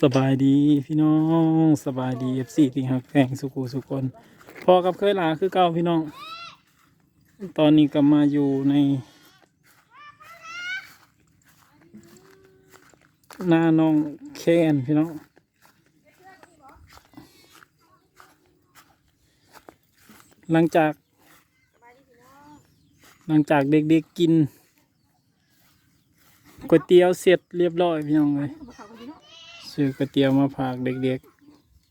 สบายดีพี่น้องสบายดีเอฟซีที่หักแข่งสุกูสุคนพอกับเคยหลาคือเก่าพี่น้อง ตอนนี้ก็มาอยู่ในหน้าน้องแคนพี่น้องหลังจาก หลังจากเด็กๆกินก๋วยเตี๋ยวเสร็จเรียบร้อยพี่น้องเลย ซื้อก๋วยเตี๋ยวมาฝากเด็ก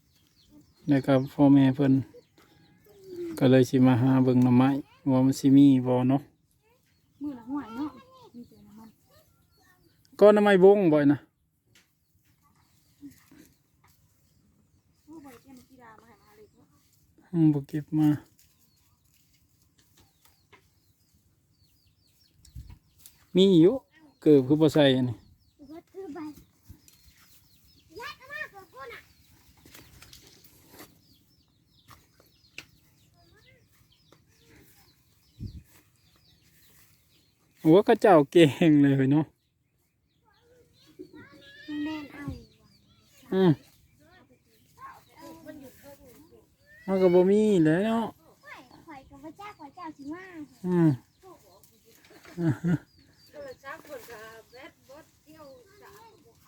ๆนะครับพ่อแม่เพิ่นก็เลยสิมาหาเบิ่งหน่อไม้ว่ามันสิมีบ่เนาะมือละหวยเนาะมีแต่น้ำมันก็หน่อไม้บงบ่อยนะโอ้บริเกมกีฬามาให้มาเลยเนาะอืมบ่เก็บมามีอยู่เกิบคือบ่ใส่อันนี้ โอ้เขาเจ้าเก่งเลยเนาะแม่นเอาอืมมันก็บ่มีแหล้วเนาะข่อยข่อยกับพระเจ้าข่อยเจ้าสิมาอืม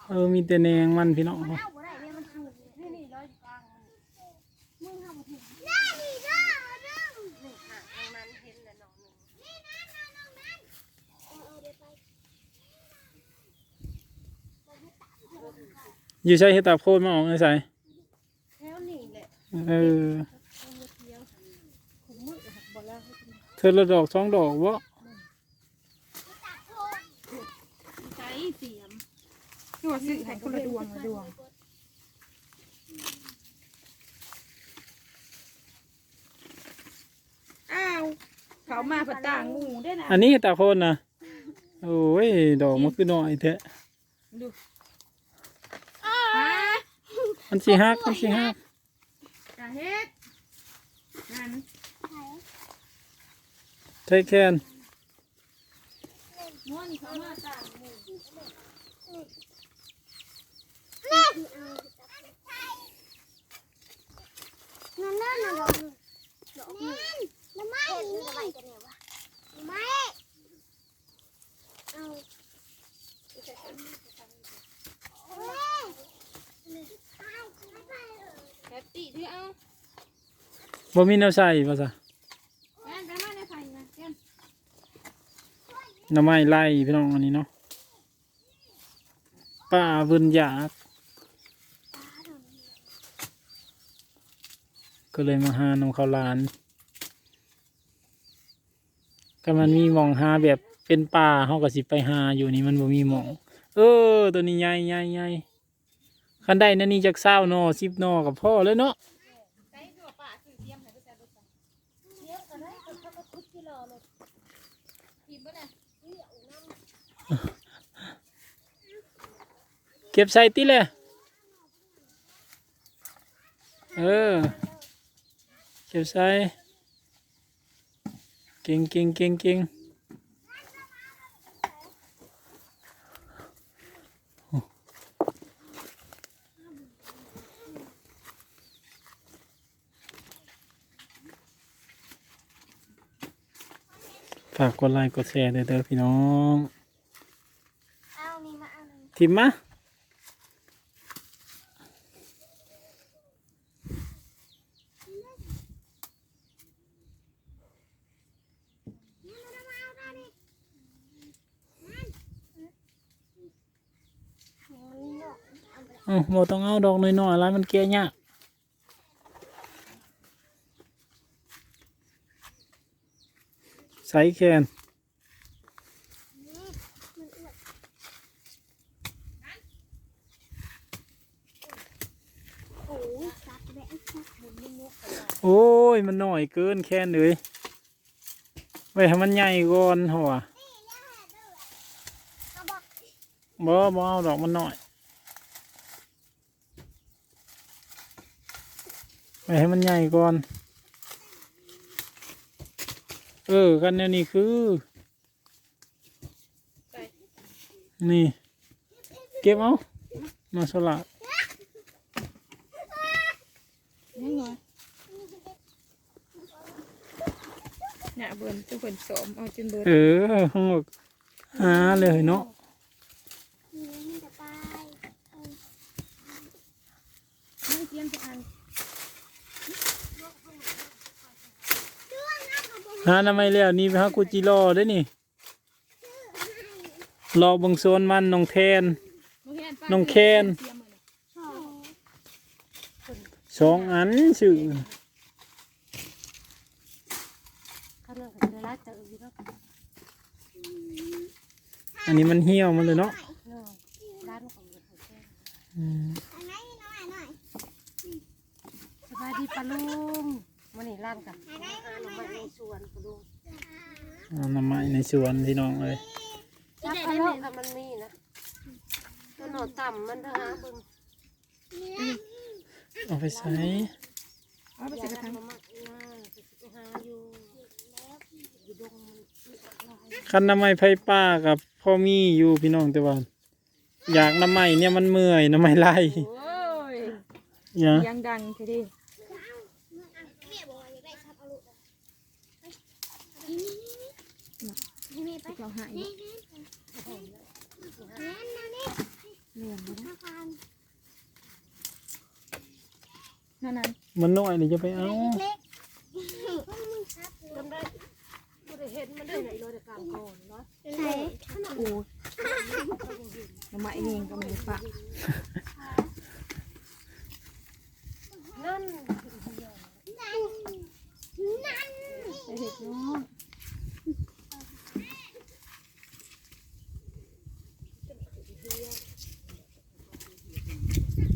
เออมีแต่แนงมันพี่น้องเอาบ่ได้เลยมันถูกนี่นี่ร้อยกลางมึงเอาบ่ถึงน้านี่น้าน้านี่ค่ะทางนั้นเห็นแล้วน้องนึงนี่น้าน้าน้องนั้นเออเออเดี๋ยวไป อยู่ใช้เห็ดตาโพดมาออกในใส่แถวนี้แหละเออผมมือหักบ่แล้วให้กินเธอละดอกสองดอกวะใจเสียมที่ว่าซื้อให้คนละดวงละดวงอ้าวเขามาผัดต่างงูได้นะอันนี้เห็ดตาโพดนะโอ้ยดอกมันคือน้อยแท้ดู มันสิฮักมันสิฮักกะเฮ็ดนั่นใช่แค่นม้วนเขามาต่างงูนั่นนั่นน่ะดอกดอกนี่น้ำไม้นี่น้ำไม้กันเนี่ยวะน้ำไม้เอา แฮปปี้ที่เอาบ่มีแนวใส่ป่ะซะแม่นไปมาในไฟนะแก้มหน้ำไม้ไล่พี่น้องอันนี้เนาะป้าเวินอยากก็เลยมาหานำข้าวหลานก็มันมีหมองหาแบบเป็นป่าเฮาก็สิไปหาอยู่นี่มันบ่มีหมอง เออ ตัวนี้ใหญ่ใหญ่ใหญ่ คันได้นั่นนี่จากเศร้าหนอสิบนอกับพ่อเลยเนาะใส่ตัวป่าซื้อเตรียมให้ไปใส่รถจ้ะเลี้ยงกันได้ก็เขาก็คุดกิโลเลยกินบ่น่ะเก็บใส่ติเลยเออเก็บใส่เก่งเก่งเก่งเก่ง ดไลค์กดแชร์ด้วยเด้อพี่น้องเอานี่มาเอาหนึ่งทิมมามันเนาะเอาไปเอ้าบ่ต้องเอาดอกน้อยๆอะไรมันเกลี่ยยาก ใส่แขนโอ้ยสักแม่สันี่เนี่ยโอ้ย มันน้อยเกินแค่นเลยไว้ให้มันใหญ่ก่อนหัวบ่บ่เอาดอกมันหน้อยไว้ให้มันใหญ่ก่อน เออกันแนี่นี้คือ นี่ เก็บเอามาสลัะหน้าเบิร์นตุเบิร์นสมเอาจนเบิร์นเออห้องหาเลยเนาะเตรียมจะอ่าน หาทำไมแล้วนี่ไปหากูจิรอได้นี่รอบังโซนมันน้องแทนน้องแคนสองอันชื่อข้าจะรัดจออยู่แล้วอันนี้มันเหี่ยวมันเลยเนาะ เนาะร้านของเราของแก อืม สบายดีปะลุงมันนี่ ร้านกับอาหน่อไม้ในสวนปะลุงเอาน้ำไม้ในสวนพี่น้องเลยจับปลาโลกมันมีนะตัวหนอต่ำมันเถอะฮะเบึงเอาไปใส่เอาไปอใส่ยากกระให้ถางมามักนะจะไปหาอยู่อยู่ดงมันคันน้ำไม้ไผ่ป้ากับพ่อมีอยู่พี่น้องแต่ว่าอยากน้ำไม้เนี่ยมันเมื่อยน้ำไม้ไล่โอ้ยอย่ายังดังทีเดียว เราหายเรื่องนั่นนั่นมันน้อยนี่จะไปเอาจำได้กูได้เห็นมันได้ไหนเลยแต่กลางก่อนเนาะโอ้ยน้ำไม้เองก็ไม่ได้ปะนั่น ไปเห็ดน้อง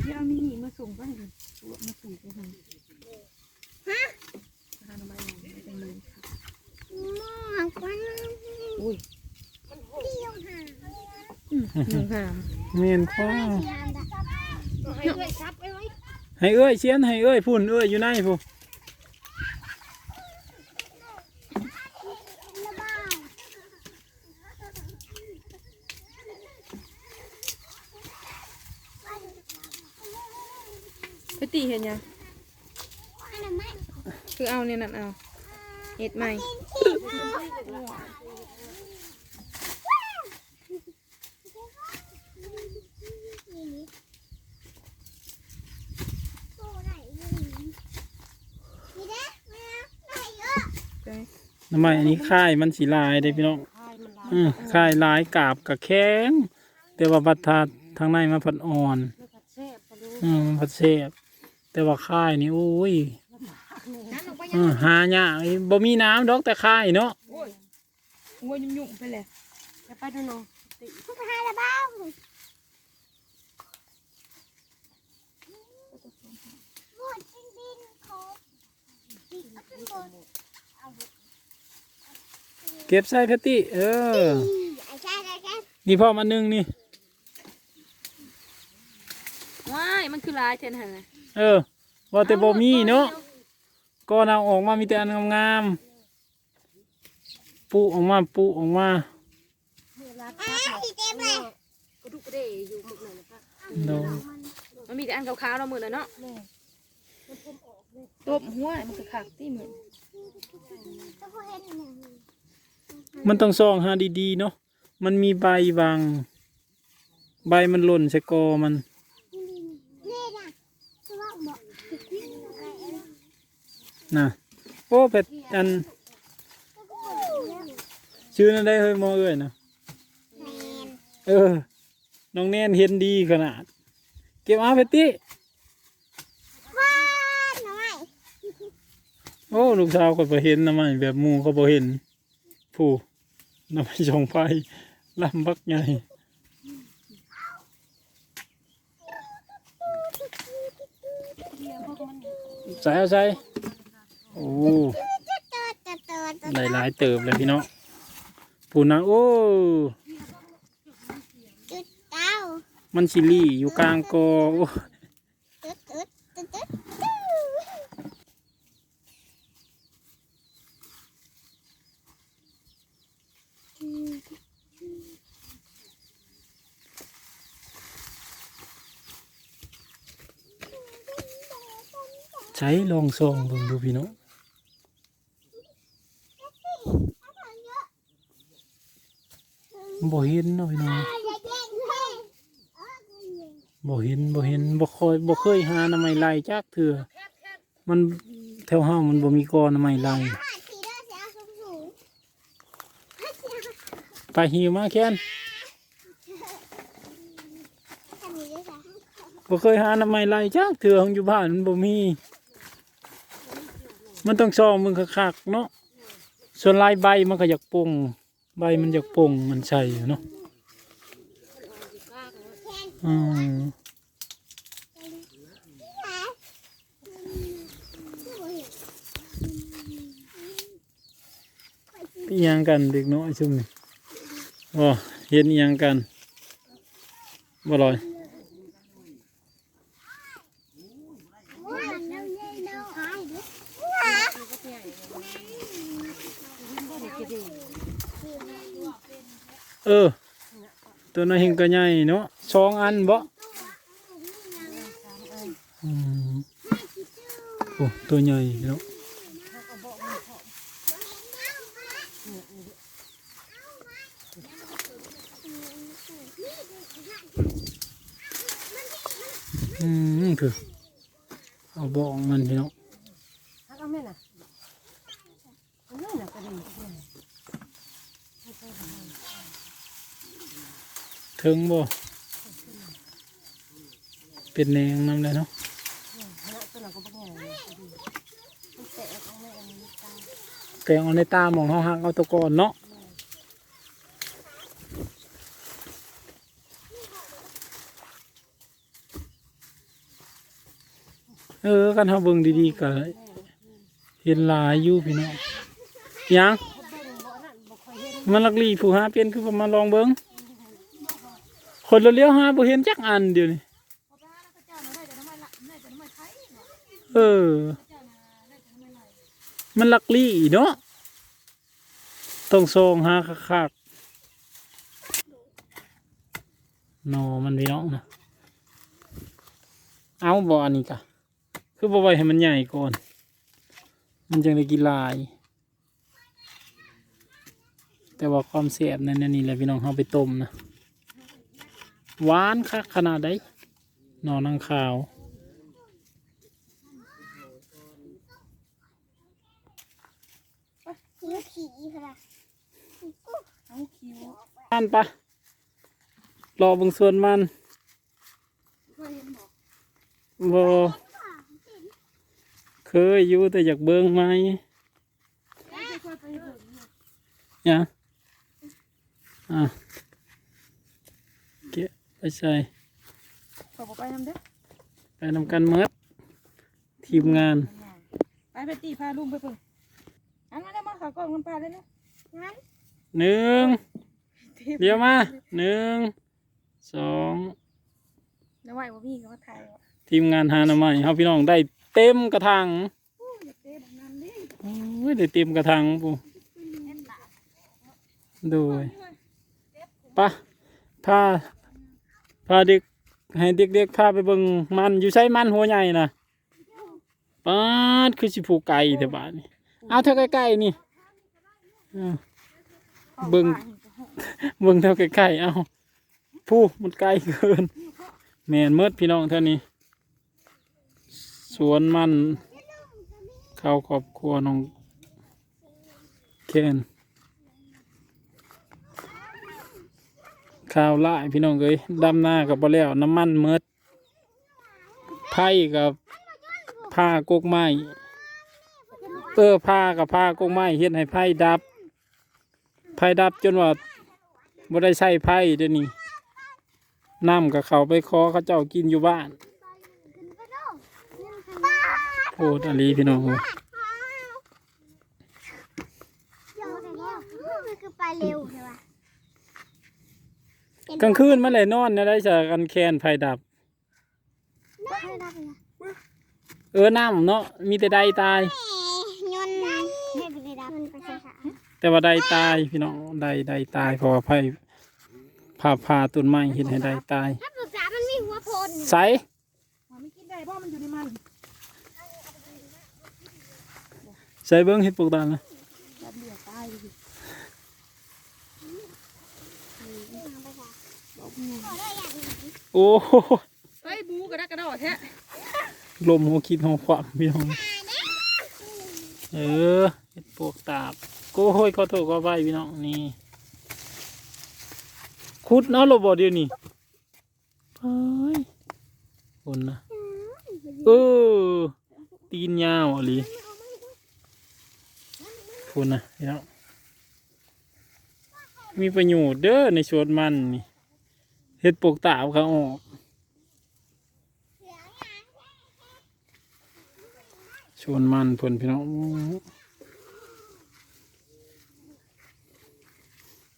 เดี๋ยวเอามีมาส่งไปเลยมาส่งไปทางฮะทางน้ำไม้เองไม่เป็นเลยค่ะอุ้ยอืม หนึ่งค่ะเมียนคว้าให้ด้วยซับไว้ไว้ให้เอ้ยเชียนให้เอ้ยพุ่นเอ้ยอยู่ในผู้ไปตีเห็นยังคือเอาเนี่ยนั่นเอาเห็ดใหม่ ไป น้ำ ไม้อันนี้ค่ายมันสีลายได้พี่น้องคายมันลายอืมค่ายลายกาบกับแข็งแต่ว่าบัดทาทางในมันผัดอ่อนแล้วก็แซ่บปะลุงอืมมันผัดเสบแต่ว่าค่ายนี่โอ้ยนั่นลงไปอืมหายากอีบ่มีน้ำดอกแต่ค่ายเนาะโอ้ยงัวยุ่งๆไปเลยจะไปดูน้อง เก็บใส่แพตตี้เออ นี่พ่อมาหนึ่งนี่ว้ายมันคือลายเทนหันเลยเออว่าแต่บ่มีเนาะก็เอาออกมามีแต่อันงามๆปุออกมาปุออกมารัดซับกระดูกกระเดยอยู่หมดเลยนะคะโดนมันมีแต่อันขาวๆเราเหมือนแล้วเนาะตบหัวมันคือขักที่เหมือน มันต้องซองหาดีๆเนาะมันมีใบบาง ใบมันหล่นใส่กอมันน่ะโอ้เป็ดอันชื่อนั่นได้เฮ้ยหมอเอ้ยนะเออ น้องแนนเห็นดีขนาด เก็บเอาเพตตี้โอ้ ลูกสาวก็บ่เห็นนะไม่แบบหมูเขาบ่เห็น ผู้นำไปชงไฟลำบักใหญ่ใส่เอาใส่โอ้หลายหลายๆเติบเลยพี่น้องผู้นะโอ้มันชิลี่อยู่กลางกอ ช้ลองซองเบิ่งดูพี่น้องบ่เห็นนาอยน้องบ่เห็นบ่เห็นบ่เคยบ่เคยหาหน้ำไม้ไหลจากเถื่อมันแถวห้ามันบ่มีกอน้ำไม้ลายไปหิวมากแค้นบ่เคยหาหน้ำไม้ไหลจากเถื่อของอยู่บ้านมันบ่มี มันต้องซองมึงคักๆเนาะส่วนลายใบมันก็อยากปงใบมันอยากปงมันใช่เนาะอืมยังกันเด็กน้อยชุมนี่บ่เห็นยังกันบ่ลอย ตัวนั้นเห็นก็ใหญ่เนาะสองอันบ่อืมโอ้ตัวใหญ่เนาะอืมคือเอาบองมันพี่น้อง ฮักเอาแม่น่ะเอาแม่น่ะก็ดี ถึงบ่เป็นแนงน้ำเลยเนาะฮักตัวนั้นก็บ่ง่ายเลยมันแตกเอาแม่อันนี้ตายแต่เอาในตามองเขาหักเอาตะกอนเนาะเออกันเขาเบิ่งดีๆก็เห็นหลายอยู่พี่น้องยังมันลักลีผู้หาเปลี่ยนคือประมาลองเบิ่ง คนเราเลี้ยวหาบ่เห็นจักอันเดียวนี่เออ มันลักลี่เนาะต้องซองหาคักๆนอมันพี่น้องนะเอาบ่อันนี้กะคือบ่ไว้ให้มันใหญ่ก่อน มันจึงได้กินลาย แต่ว่าความแซ่บนั่นนี่แหละพี่น้องเอาไปต้มนะ หวานคักขนาดใดหนอนังขาวผีผีค่ะเอาคิวมันปะรอเบางส่วนมันบ่เคยอยู่แต่อยากเบิ่งไหมเนี่ย อะเก็บ ไปใส่ขอบ่ไปนำเด้อไปนำกันเมดทีมงาน ไปไปตีพาลุงไปเพิ่นอันนั้นได้มาขากล้องน้ำปลาเลยนะงั้นหนึ่งเดี๋ยวมาหนึ่งสองน้ำไหวบ่มีก็มาถ่ายว่ะทีมงานหาหน่อไม้เฮาพี่น้องได้เต็มกระถางอย่าเต้บักนั้นดิโอ้ยได้เต็มกระถางปูโดยปะพา พาเด็กให้เด็กๆพาไปเบิ่งมันอยู่ใช้มันหัวใหญ่นะปาดคือสิผูกไก่แต่บ้านนี่เอาเท่าใกล้ๆนี่เอาเบิ่งเบิ่งเท่าใกล้ๆเอาผู้มันไกลเกินแมนเมิดพี่น้องเท่านี้ สวนมันเข้าครอบครัวน้องเคน ข้าวล่ายพี่น้องเอ้ยดำหน้ากับบ่แล้วน้ำมันเมิดไผ่กับผ้ากกไม้เออผ้ากับผ้ากกไม้เฮ็ดให้ไผ่ดับไผ่ดับจนว่าบ่ได้ใช้ไผ่เดี๋ยวนี้น้ำกับเขาไปคอเขาเจ้ากินอยู่บ้านขึ้นไปดูป้าโอ้ตาลีพี่น้องเอ้ยเดี๋ยวเดี๋ยวมันคือไปเร็วใช่ปะ กลางคืนมาเลยนอนเนี่ยได้จากกันแคนไฟดับไม่ได้เลยเออน้ำเนาะมีแต่ใดตาย ยนต์ไม่ไปได้มันไปใช่ค่ะแต่ว่าใดตายพี่น้องใดใดตายเพราะว่าไฟผ่าผ่าต้นไม้เห็นให้ใดตายถ้าปรึกษามันมีหัวโพนใสว่ามันกินได้เพราะมันอยู่ในมันใส่เบิ้งเห็ดปลูกตาลนะ แบบเดียวตายเลย เโอ้โหเฮ้ยบูกระดักกระดอแท้ลมหัวคิดหัวความพี่น้องเออเห็ดปวกตาบโก้ห้ยขอโทษขอไปพี่น้องนี่คุดเนาะโรบอเดียวนี่เฮ้ยคนนะเออตีนยาวอลีคุณนะพี่น้องมีประโยชน์เด้อในสวนมันนี่ เห็ดปกตาบเขาออกสวนมันเพิ่นพี่น้อง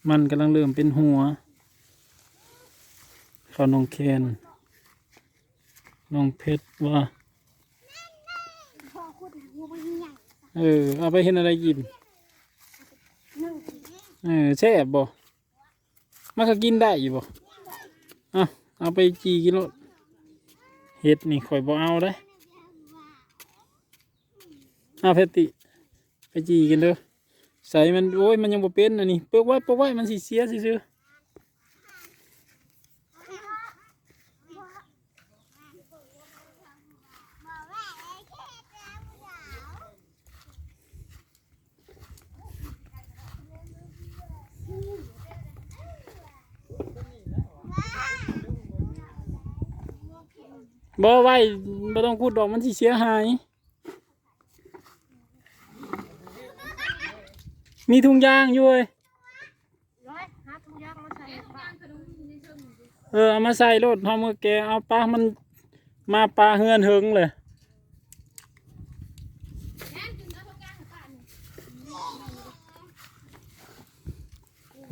มันกำลังเริ่มเป็นหัว เขาน้องแคนน้องเพชรว่าเออ เอาไปเห็นอะไรกิน เออแช่บบ่มันก็กินได้อยู่บ่ อะเอาไปจีกิโลเห็ดนี่ข่อยบ่เอาได้เอาเพติไปจีกันเด้อใส่มันโอ้ยมันยังบ่เป็นอันนี้เปิกไว้เปิกไว้มันสิเสียซื่อ บ่ไว้บ่ต้องพูดดอกมันสิเสียหาย มีถุงยางอยู่เว้ยร้อยหาถุงยางมาใส่บ้านเออเอามาใส่รถเฮามือแกเอาปลามันมาปลาเฮือนเฮงเลย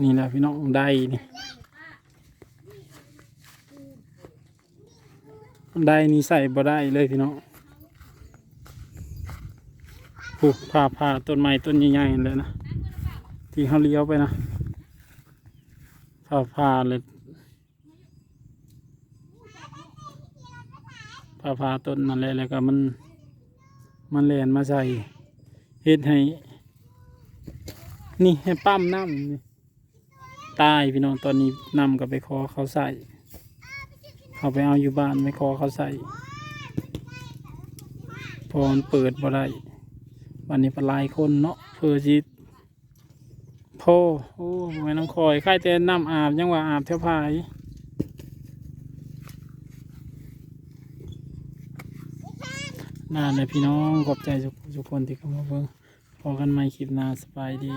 นี่แหละพี่น้องได้นี่ ได้นี่ใส่บ่ได้เลยพี่น้องโอ้ผ่าผ่าต้นไม้ต้นใหญ่ๆเลยนะที่เขาเลี้ยวไปนะผ่าผ่าเลยผ่าผ่าต้นนั่นแหละแล้วก็มันมันแลนมาใส่เฮ็ดให้ นี่ให้ปั้มน้ำตายพี่น้องตอนนี้นำกับไปคอเขาใส่ เขาไปเอาอยู่บ้านไม่คอเขาใส่พอนเปิดบ่ได้วันนี้เป็นหลายคนเนาะเพอจิโพโอ้ไม่น้องคอยค่ายแต่น้ำอาบยังว่าอาบเท่าพายน่าเลยพี่น้องขอบใจทุกทุกคนที่เข้ามาเบิ่งพอกันใหม่คลิปหน้าสบายดี